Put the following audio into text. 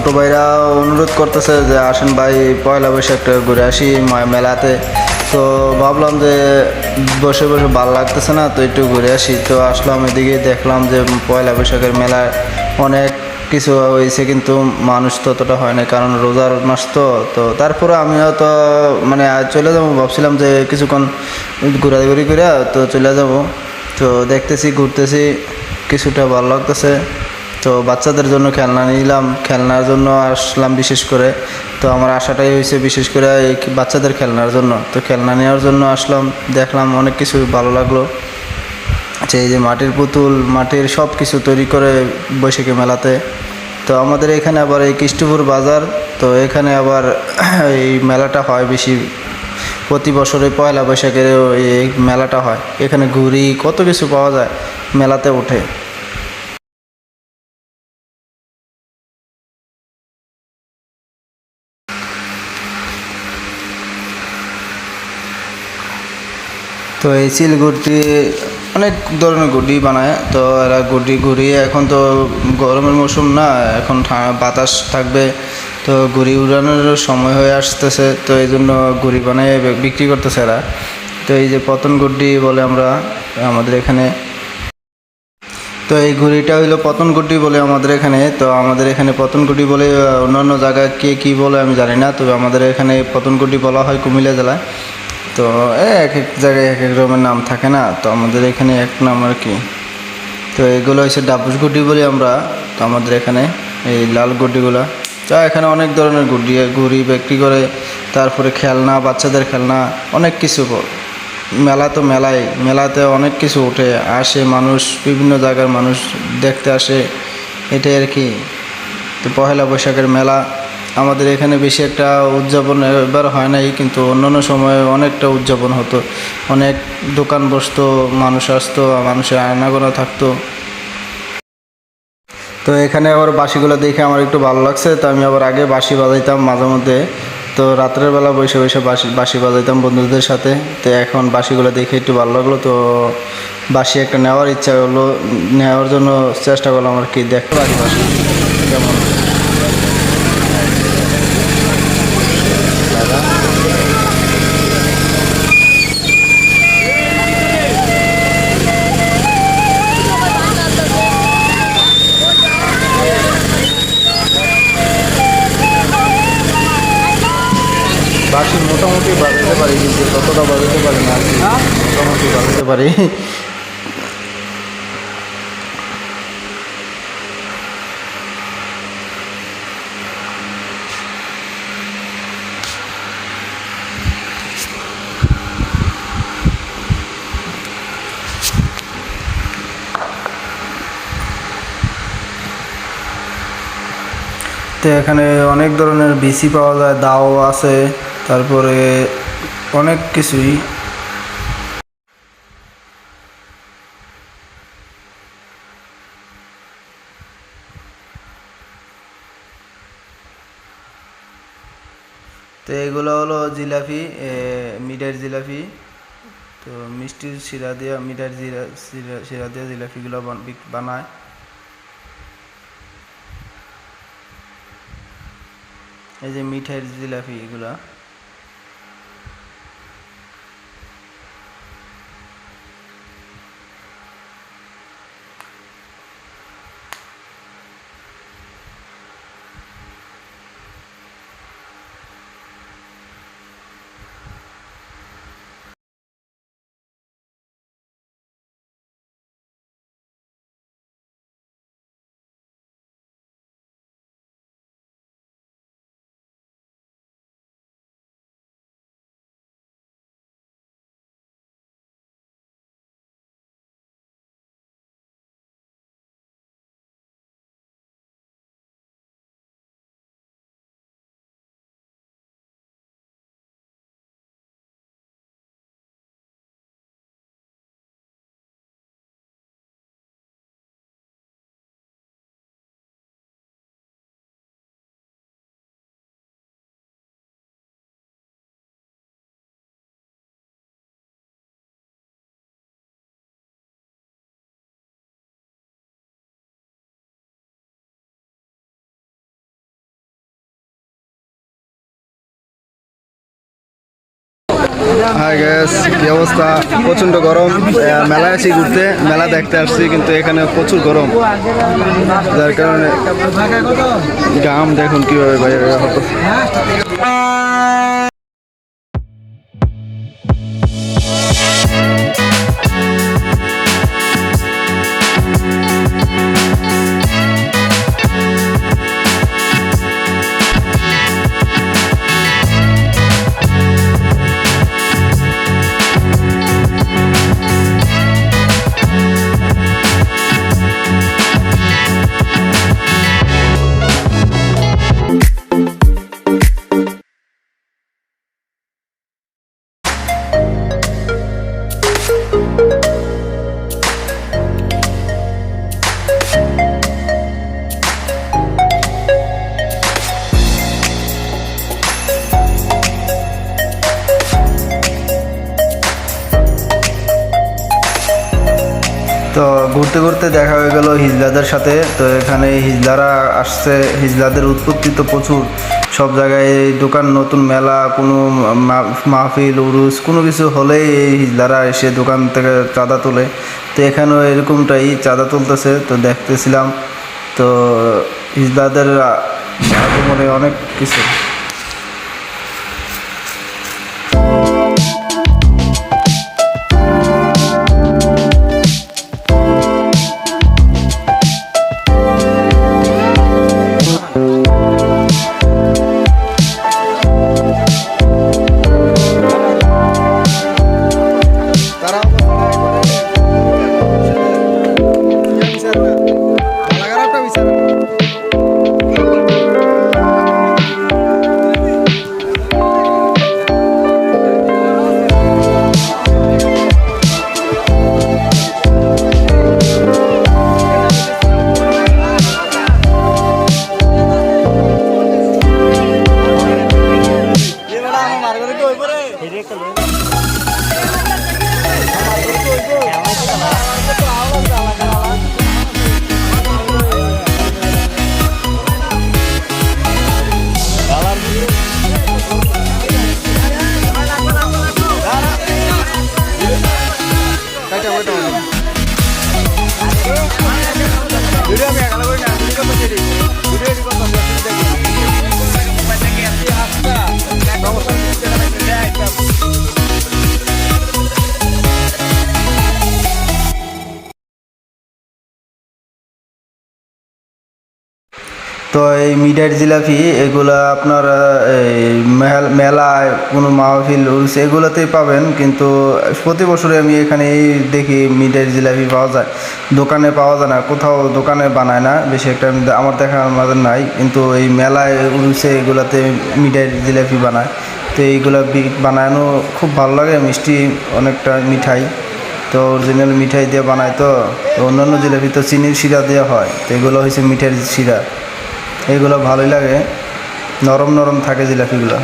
ছোট ভাইরা অনুরোধ করতেছে যে, আসেন ভাই, পয়লা বৈশাখটা ঘুরে আসি মেলাতে। তো ভাবলাম যে, বসে বসে ভালো লাগতেছে না, তো একটু ঘুরে আসি। তো আসলাম এদিকে, দেখলাম যে, পয়লা বৈশাখের মেলায় অনেক কিছু হয়েছে, কিন্তু মানুষ ততটা হয় না, কারণ রোজার মাস তো। তো তারপরে আমিও তো মানে চলে যাব, ভাবছিলাম যে, কিছুক্ষণ ঘোরাঘুরি করে তো চলে যাব। তো দেখতেছি, ঘুরতেছি, কিছুটা ভালো লাগতেছে। তো বাচ্চাদের জন্য খেলনা নিলাম, খেলনার জন্য আসলাম বিশেষ করে। তো আমার আশাটাই হয়েছে বিশেষ করে এই বাচ্চাদের খেলনার জন্য। তো খেলনা নেওয়ার জন্য আসলাম, দেখলাম অনেক কিছু ভালো লাগল। যে এই যে মাটির পুতুল, মাটির সব কিছু তৈরি করে বৈশাখী মেলাতে। তো আমাদের এখানে আবার এই কৃষ্ণপুর বাজার, তো এখানে আবার এই মেলাটা হয় বেশি। প্রতি বছরে পয়লা বৈশাখের এই মেলাটা হয়। এখানে ঘুড়ি, কত কিছু পাওয়া যায় মেলাতে ওঠে। তো এই চিল গুড়টি অনেক ধরনের গুডি বানায়। তো এরা গুডি ঘুরিয়ে এখন তো গরমের মৌসুম না, এখন বাতাস থাকবে। তো ঘুড়ি উড়ানোর সময় হয়ে আসতেছে, তো এই জন্য ঘুড়ি বানিয়ে বিক্রি করতেছে এরা। তো এই যে পতন গুড্ডি বলে আমরা, আমাদের এখানে। তো এই ঘুড়িটা হইল পতন গুড্ডি বলে আমাদের এখানে। তো আমাদের এখানে পতন গুড্ডি বলে, অন্যান্য জায়গায় কে কী বলে আমি জানি না, তবে আমাদের এখানে পতন গুড্ডি বলা হয় কুমিল্লা জেলায়। তো এক এক জায়গায় এক এক রকমের নাম থাকে না, তো আমাদের এখানে এক নাম আর কি। তো এগুলো হচ্ছে ডাবুস গুড্ডি বলি আমরা, তো আমাদের এখানে এই লাল গুড্ডিগুলো। তো এখানে অনেক ধরনের গুড্ডি, ঘুড়ি বিক্রি করে, তারপরে খেলনা, বাচ্চাদের খেলনা, অনেক কিছু মেলা তো মেলাই, মেলাতে অনেক কিছু ওঠে, আসে মানুষ, বিভিন্ন জায়গার মানুষ দেখতে আসে, এটাই আর কি। তো পহেলা বৈশাখের মেলা আমাদের এখানে বেশি একটা উদযাপন এবার হয় নাই, কিন্তু অন্যান্য সময়ে অনেকটা উদযাপন হতো। অনেক দোকান বসতো, মানুষ আসতো, মানুষের আনাগোনা থাকতো। তো এখানে আবার বাঁশিগুলো দেখে আমার একটু ভালো লাগছে, তো আমি আবার আগে বাঁশি বাজাইতাম মাঝে মধ্যে। তো রাত্রের বেলা বসে বসে বাঁশি বাঁশি বাজাইতাম বন্ধুদের সাথে। তো এখন বাঁশিগুলো দেখে একটু ভালো লাগল, তো বাঁশি একটা নেওয়ার ইচ্ছা হলো, নেওয়ার জন্য চেষ্টা করলাম আর কি দেখতে পারি বাঁশি কেমন। বাঁশি মোটামুটি বাজাতে পারি কিন্তু ততটা বাজাতে পারি না কি। মোটামুটি বাজাতে পারি। তো এখানে অনেক ধরনের বিসি পাওয়া যায় দাও আছে। তারপরে অনেক কিছুই। তো এগুলো হলো জিলাপি মিঠাইয়ের জিলাপি, তো মিষ্টির শিরা দিয়ে মিঠাইয়ের জিরা, শিরা দিয়ে জিলাপিগুলো বানায়। এই যে মিঠাইয়ের জিলাপি এগুলা। হাই গ্যাস কি অবস্থা? প্রচণ্ড গরম। মেলায় আসি ঘুরতে। মেলা দেখতে আসছি কিন্তু এখানে প্রচুর গরম। যার কারণে গাম দেখুন কীভাবে বাইরে হতো ঘুরতে ঘুরতে দেখা হয়ে গেল হিজলাদের সাথে। তো এখানে হিজলারা আসছে, হিজলাদের উৎপত্তি তো প্রচুর। সব জায়গায় দোকান, নতুন মেলা, কোনো মাহফিল, উরুস, কোনো কিছু হলেই এই হিজলারা এসে দোকান থেকে চাঁদা তোলে। তো এখানেও এরকমটাই চাঁদা তুলতেছে, তো দেখতেছিলাম। তো হিজলাদের আগমনে অনেক কিছু। তো এই মিঠাইয়ের জিলাপি, এগুলা আপনার মেলায় কোনো মাহফিল উরুস এগুলোতেই পাবেন, কিন্তু প্রতি বছরে আমি এখানে দেখি মিঠাইয়ের জিলাপি পাওয়া যায়। দোকানে পাওয়া যায় না, কোথাও দোকানে বানায় না, বেশি একটা আমার দেখা আমাদের নাই, কিন্তু এই মেলায় উরুসে এগুলাতে মিঠাইয়ের জিলাপি বানায়। তো এইগুলা বানানো খুব ভালো লাগে, মিষ্টি অনেকটা মিঠাই। তো অরিজিনাল মিঠাই দিয়ে বানায় তো অন্যান্য জিলাপি তো চিনির শিরা দেওয়া হয়, তো এগুলো হচ্ছে মিঠাইয়ের শিরা। এগুলো ভালোই লাগে। নরম নরম থাকে জিলাপিগুলো।